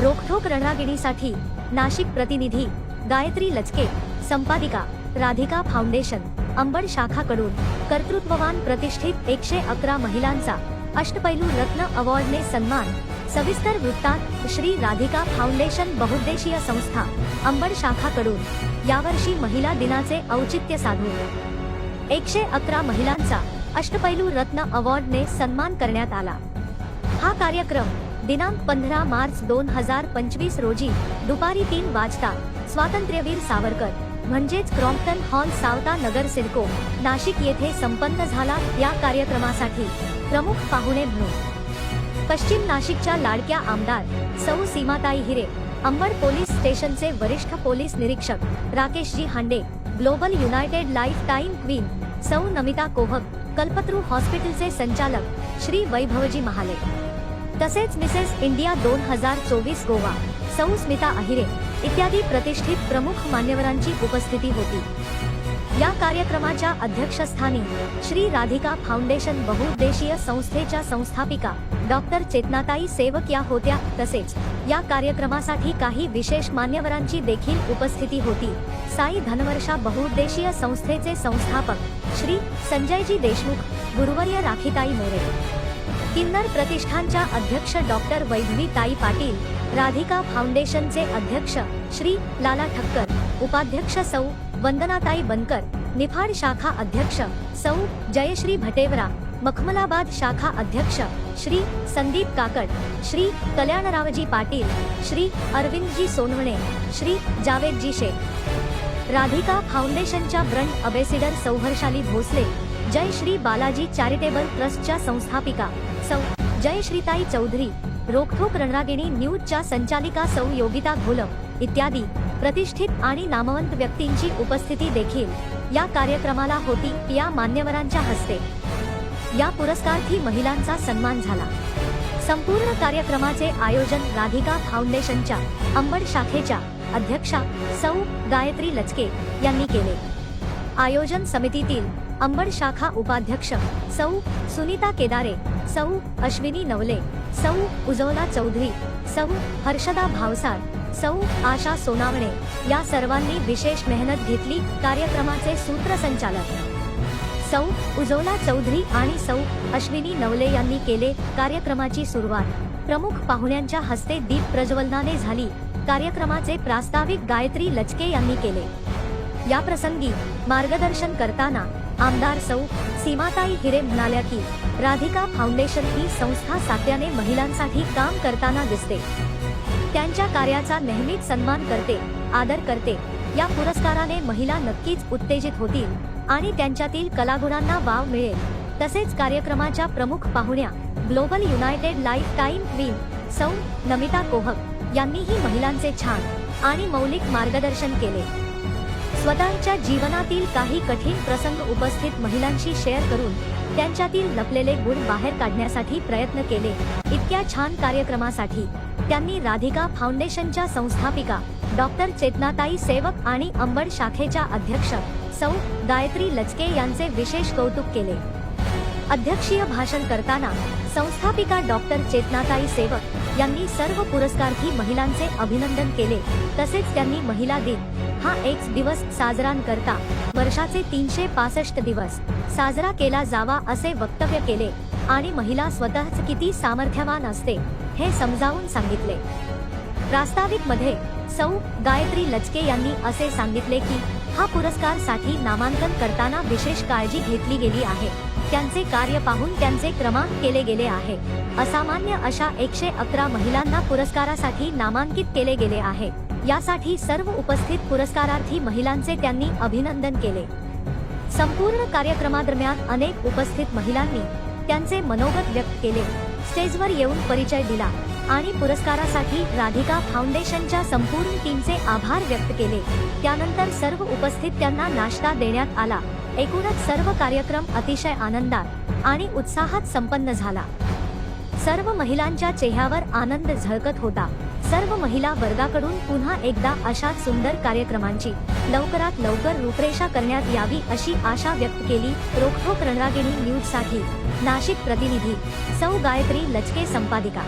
रोखठोक रणरागिणीसाठी नाशिक प्रतिनिधी गायत्री लचके संपादिका राधिका फाउंडेशन अंबड शाखाकडून कर्तृत्ववान प्रतिष्ठित एकशे अकरा महिलांचा अष्टपैलू रत्न अवॉर्डने सन्मान सविस्तर वृत्तात श्री राधिका फाउंडेशन बहुद्देशीय संस्था अंबड शाखाकडून यावर्षी महिला दिनाचे औचित्य साधून. एकशे अकरा महिलांचा अष्टपैलू रत्न अवॉर्डने सन्मान करण्यात आला. हा कार्यक्रम दिनांक पंधरा मार्च दोन हजार पंचवीस रोजी दुपारी तीन वाजता स्वातंत्र्यवीर सावरकर म्हणजेच क्रॉम्प्टन हॉल सावता नगर सिडको नाशिक येथे संपन्न झाला या कार्यक्रमासाठी प्रमुख पाहुणे म्हणून. पश्चिम नाशिकच्या लाडक्या आमदार सौ सीमाताई हिरे अंबड पोलीस स्टेशनचे वरिष्ठ पोलीस निरीक्षक Rakeshji Hande global united life time queen सौ नमिता कोहक कल्पत्रू हॉस्पिटलचे संचालक श्री वैभवजी महाले. तसेच मिसेस इंडिया दोन हजार चोवीस गोवा सौ स्मिता अहिरे इत्यादी प्रतिष्ठित प्रमुख मान्यवरांची उपस्थिती होती. या कार्यक्रमाच्या अध्यक्षस्थानी श्री राधिका फाउंडेशन बहुउद्देशीय संस्थेच्या संस्थापिका डॉक्टर चेतनाताई सेवक या होत्या तसेच या कार्यक्रमासाठी काही विशेष मान्यवरांची देखील उपस्थिती होती. साई धनवर्षा बहुउद्देशीय संस्थेचे संस्थापक श्री संजयजी देशमुख गुरुवर्य राखीताई मोरे. किन्नर प्रतिष्ठानच्या अध्यक्ष डॉक्टर वैभवी ताई पाटील राधिका फाउंडेशनचे अध्यक्ष श्री लाला ठक्कर उपाध्यक्ष सौ वंदनाताई बनकर निफाड शाखा अध्यक्ष सौ जयश्री भटेवरा मखमलाबाद शाखा अध्यक्ष श्री संदीप काकड श्री कल्याणरावजी पाटील श्री अरविंदजी सोनवणे श्री जावेदजी शेख. राधिका फाउंडेशनच्या ब्रंड अबेसिडर सौहर्षाली भोसले जय श्री बालाजी चॅरिटेबल ट्रस्टच्या संस्थापिका सौ जय श्रीताई चौधरी रोखोक रणरागिणी न्यूजच्या संचालिका सौ योगिता घोलप इत्यादी प्रतिष्ठित आणि नामवंत व्यक्तींची उपस्थिती देखील या कार्यक्रमाला होती या मान्यवरांच्या हस्ते. या पुरस्कार्थी महिलांचा सन्मान झाला. संपूर्ण कार्यक्रमाचे आयोजन राधिका फाउंडेशनच्या अंबड शाखेच्या अध्यक्षा सौ गायत्री लचके यांनी केले. आयोजन समितीतील अंबड शाखा उपाध्यक्ष सौ सुनीता केदारे सौ अश्विनी नवले सौ उजवला चौधरी सौ हर्षदा भावसार सौ आशा सोनावणे या सर्वांनी विशेष मेहनत घेतली कार्यक्रमाचे सूत्रसंचालक सौ उजवला चौधरी आणि सौ अश्विनी नवले यांनी केले कार्यक्रमाची सुरुवात. प्रमुख पाहुण्यांच्या हस्ते दीप प्रज्वलनाने झाली. कार्यक्रमाचे प्रास्ताविक गायत्री लचके यांनी केले. या प्रसंगी मार्गदर्शन करताना आमदार सौ सीमाताई हिरे म्हणाल्या की राधिका फाउंडेशन ही संस्था सातत्याने महिलांसाठी काम करताना दिसते. त्यांच्या कार्याचा नेहमीच सन्मान करते आदर करते. या पुरस्काराने महिला नक्कीच उत्तेजित होतील आणि त्यांच्यातील कलागुणांना वाव मिळेल. तसेच कार्यक्रमाच्या प्रमुख पाहुण्या global united life time queen सौ नमिता कोहक यांनीही महिलांचे छान आणि मौलिक मार्गदर्शन केले. स्वतःच्या जीवनातील काही कठीण प्रसंग उपस्थित महिलांशी शेअर करून त्यांच्यातील लपलेले गुण बाहेर काढण्यासाठी प्रयत्न केले. इतक्या छान कार्यक्रमासाठी त्यांनी राधिका फाउंडेशनच्या संस्थापिका डॉक्टर चेतनाताई सेवक आणि अंबड शाखेच्या अध्यक्ष सौ. गायत्री लचके यांचे विशेष कौतुक केले. अध्यक्षीय भाषण करताना संस्थापिका डॉक्टर चेतनाताई सेवक यांनी सर्व पुरस्कार्थी महिलांचे अभिनंदन केले. तसेच त्यांनी महिला दिन हा एक दिवस साजरा करता वर्षाचे तीनशे पासष्ट दिवस साजरा केला जावा असे वक्तव्य केले. आणि महिला स्वतःच किती सामर्थ्यवान असते हे समजावून सांगितले. प्रास्ताविकमध्ये सौ गायत्री लचके यांनी असे सांगितले की हा पुरस्कारसाठी नामांकन करताना विशेष काळजी घेतली गेली आहे. त्यांचे कार्य पाहून त्यांचे क्रमांक केले गेले आहे. असामान्य अशा एकशे अकरा महिलांना पुरस्कारासाठी नामांकित केले गेले आहे. यासाठी सर्व उपस्थित पुरस्कारार्थी महिलांचे त्यांनी अभिनंदन केले. संपूर्ण कार्यक्रमादरम्यान अनेक उपस्थित महिलांनी त्यांचे मनोगत व्यक्त केले. स्टेजवर येऊन परिचय दिला आणि पुरस्कारासाठी राधिका फाउंडेशनच्या संपूर्ण टीमचे आभार व्यक्त केले. त्यानंतर सर्व उपस्थित त्यांना नाश्ता देण्यात आला. एकूणच सर्व कार्यक्रम अतिशय आनंदात आणि उत्साहात संपन्न झाला. सर्व महिलांच्या चेहऱ्यावर आनंद झळकत होता. सर्व महिला वर्गाकडून पुन्हा एकदा अशा सुंदर कार्यक्रमांची लवकरात लवकर रूपरेषा करण्यात यावी अशी आशा व्यक्त केली रोखोक रणरागिणी न्यूजसाठी नाशिक प्रतिनिधी सौ गायत्री लचके संपादिका